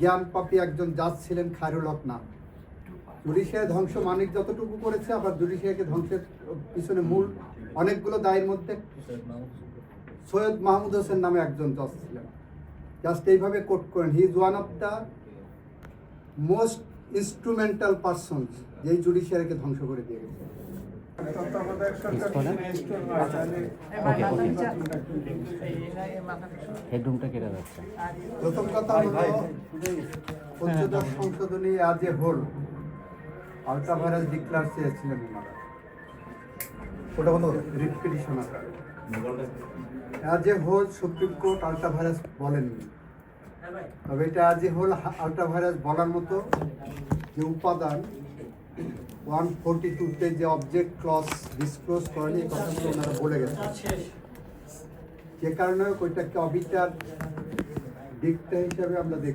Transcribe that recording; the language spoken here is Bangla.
জ্ঞান পাপী একজন জাজ ছিলেন খায়রুল হক নাম। জুডিশিয়ারি ধ্বংস মানিক যতটুকু করেছে আবার জুডিশিয়ারিকে ধ্বংসের পিছনে মূল অনেকগুলো দায়ের মধ্যে সৈয়দ মাহমুদ হোসেন নামে একজন জজ ছিলেন। জাস্ট এইভাবে কোট করেন he is one of the most instrumental persons যেই জুডিশিয়ারিকে ধ্বংস করে দিয়ে গেছে। হেডরুমটা কেটে যাচ্ছে। প্রথম কথা হলো পঞ্চদশ সংশোধনী as a whole. Ultra vires declare চেয়েছিলেন ওনারা। ওটা বন্ধ রিট পিটিশন আকারে as a whole supreme court ultra vires বলেননি। তবে এটা আজ হোল আলট্রা ভাইরাস বলার মতো যে উপাদান ওয়ান ফোরটি টুতে যে অবজেক্ট ক্লস ডিসক্লোজ করেনি এই কথাগুলো ওনারা বলে গেছে যে কারণে ওইটাকে অবিচার দিকটা হিসাবে আমরা দেখি